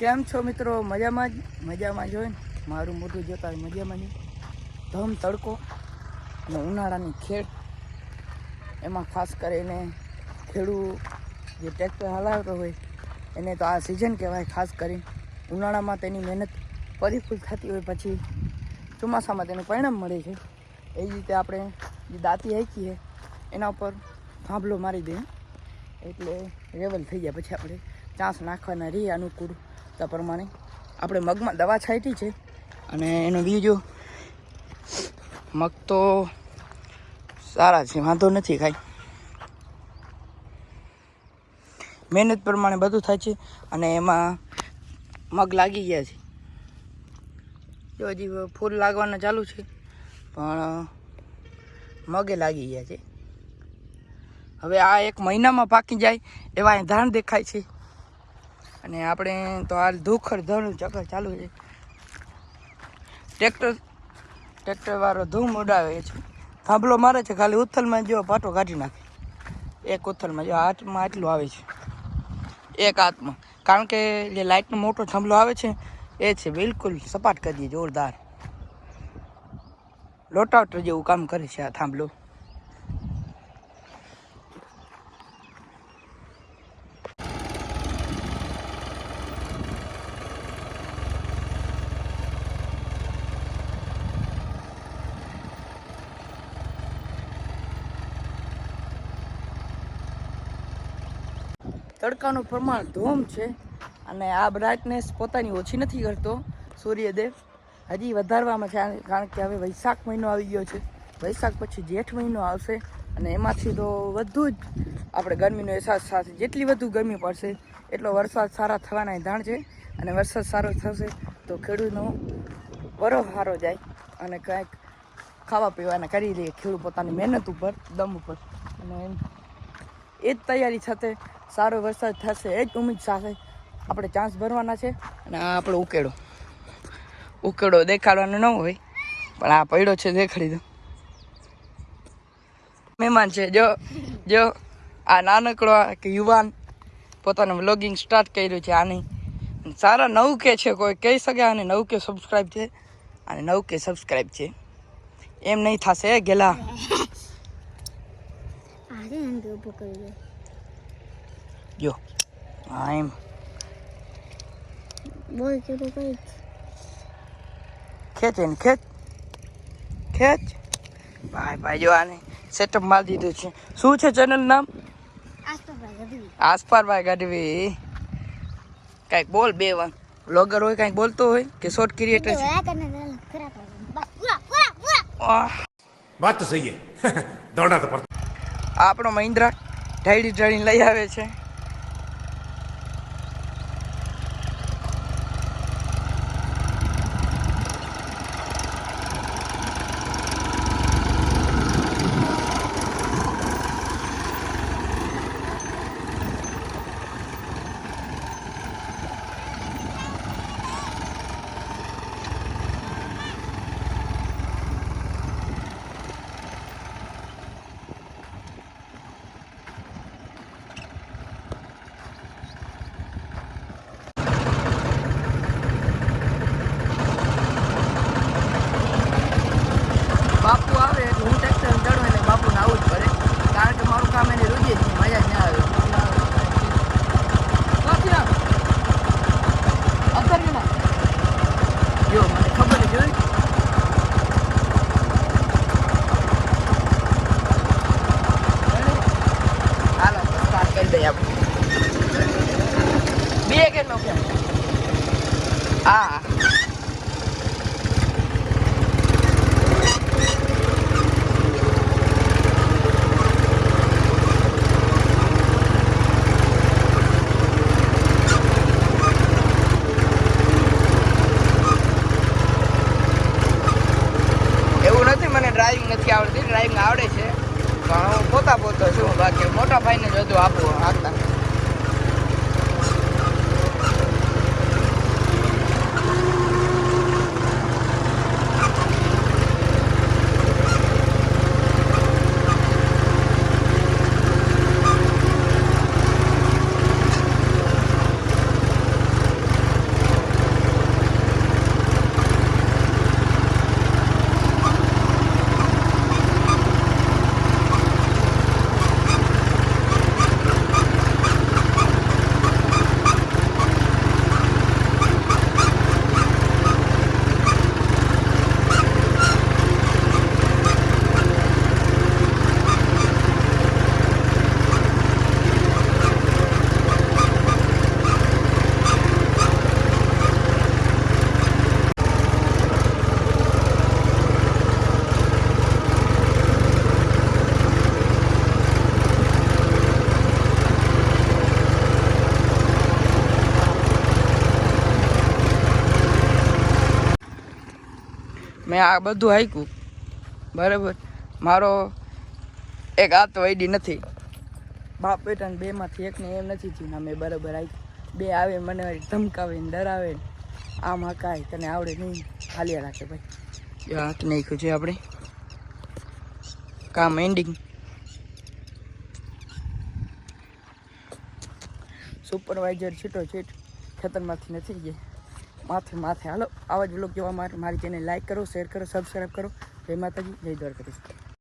કેમ છો મિત્રો? મજામાં જ? મજામાં જ હોય ને? મારું મોઢું જોતા મજામાં જ ધમ તડકો અને ઉનાળાની ખેડ એમાં ખાસ કરીને ખેડૂત જે ટ્રેક્ટર હલાવતો હોય, એને તો આ સિઝન કહેવાય, ખાસ કરીને ઉનાળામાં તેની મહેનત પરિફૂલ થતી હોય પછી ચોમાસામાં તેનું પરિણામ મળે છે. એ રીતે આપણે જે દાંતી હાંકીએ એના ઉપર થાંભલો મારી દઈએ. એટલે રેવલ થઈ જાય પછી આપણે ચાંસ નાખવાના રહીએ અનુકૂળ તે પ્રમાણે આપણે મગમાં દવા છાંટી છે અને એનો બીજો મગ તો સારા છે, વાંધો નથી ખાઈ. મહેનત પ્રમાણે બધું થાય છે અને એમાં મગ લાગી ગયા છે. જો હજી ફૂલ લાગવાના ચાલુ છે, પણ મગે લાગી ગયા છે. હવે આ એક મહિનામાં પાકી જાય એવા અહીં ધાણ દેખાય છે. અને આપણે તો હાલ ધુખર ધણું ચક્કર ચાલુ છે. ટ્રેક્ટર ટ્રેક્ટર વાળો ધૂમ ઉડાવે છે. થાંભલો મારે છે, ખાલી ઉથલમાં જો પાટો કાઢી નાખે. એક ઉથલમાં જો હાથમાં આટલું આવે છે. એક હાથમાં. કારણ કે જે લાઇટનો મોટો થાંભલો આવે છે, એ છે બિલકુલ સપાટ કરી દે, જોરદાર. લોટાવટર જેવું કામ કરે છે આ થાંભલો. તડકાનું પ્રમાણ ધૂમ છે અને આ બ્રાઇટનેસ પોતાની ઓછી નથી કરતો, સૂર્યદેવ. હજી વધારવામાં છે, કારણ કે હવે વૈશાખ મહિનો આવી ગયો છે. વૈશાખ પછી જેઠ મહિનો આવશે અને એમાંથી તો વધુ જ આપણે ગરમીનો અહેસાસ થશે. જેટલી વધુ ગરમી પડશે, એટલો વરસાદ સારા થવાના ધાણ છે. અને વરસાદ સારો થશે તો ખેડૂતનો વરો સારો જાય અને કાંઈક ખાવા પીવાના કરી લે ખેડૂત પોતાની મહેનત ઉપર, દમ ઉપર. અને એ જ તૈયારી સાથે સારો વરસાદ થશે, એ જ ઉમેદ સાથે આપણે ચાન્સ ભરવાના છે અને આ આપણો ઉકેડો. ઉકેડો દેખાડવાનો ન હોય, પણ આ પડ્યો છે દેખાડી દો. મહેમાન છે, જો જો, આ નાનકડો કે યુવાન પોતાનું વ્લોગિંગ સ્ટાર્ટ કર્યું છે આની. સારા નવ કે છે કોઈ કહી શકે અને નવ કે સબસ્ક્રાઈબ છે, અને નવ કે સબસ્ક્રાઈબ છે. એમ નહીં થશે ગેલા. આરે અંગે ઊભો કરી દે જો હા એમ બોલ કે તો કઈ ખેંચ એને ખેંચ ખેંચ ભાઈ ભાઈ જો આને સેટઅપ મારી દીધું છે શું છે ચેનલ નામ આજ તો ભાઈ ગધી આસપાર ભાઈ ગઢવી કાંઈક બોલ બે વન બ્લોગર હોય કાંઈક બોલતો હોય કે શોર્ટ ક્રિએટર છે વયા કરને દે ખરા કર બસ પૂરા પૂરા પૂરા આહ, बात तो सही है दौड़ना तो पड़ता આ આપણો મહિન્દ્રા ઢાળી ઢાળીને લઈ આવે છે બાપુ આવે એટલે હું ટ્રેક્ટર ચડું એટલે બાપુને આવું જ પડે કારણ કે મારું કામ એને રોજે જ છે મજા જ ના આવે ક્યાંથી આવે? અત્યારે ના? જો મને ખબર જ હોય હાલો સ્ટાર્ટ કરી આપણે બે કે નો હા. નથી મને ડ્રાઇવિંગ નથી આવડતી. ડ્રાઇવિંગ આવડે છે. પણ હું પોતા પોતો છું બાકી મોટા ભાઈને જ બધું આપું હાંકતા મેં આ બધું હાઈકું બરાબર? મારો એક હાથ વૈડી નથી. બાપ બેટા બેમાંથી એકને એમ નથી થયું મેં બરાબર હાઈકું બે આવે મને ધમકાવે ને ડરાવે ને. આમ હકાય તને આવડે નહીં. હાલ્યા રાખે ભાઈ. એ હાથ નાખ્યું છે આપણે. કામ એન્ડિંગ સુપરવાઇઝર છીટો છીટ. ખેતરમાંથી નથી ગયા. માથે માથે. હાલો, આવા જ બ્લોગ જોવા માટે મારી ચેનલ લાઈક કરો શેર કરો સબસ્ક્રાઈબ કરો. જય માતાજી, જય દ્વારકાધીશ.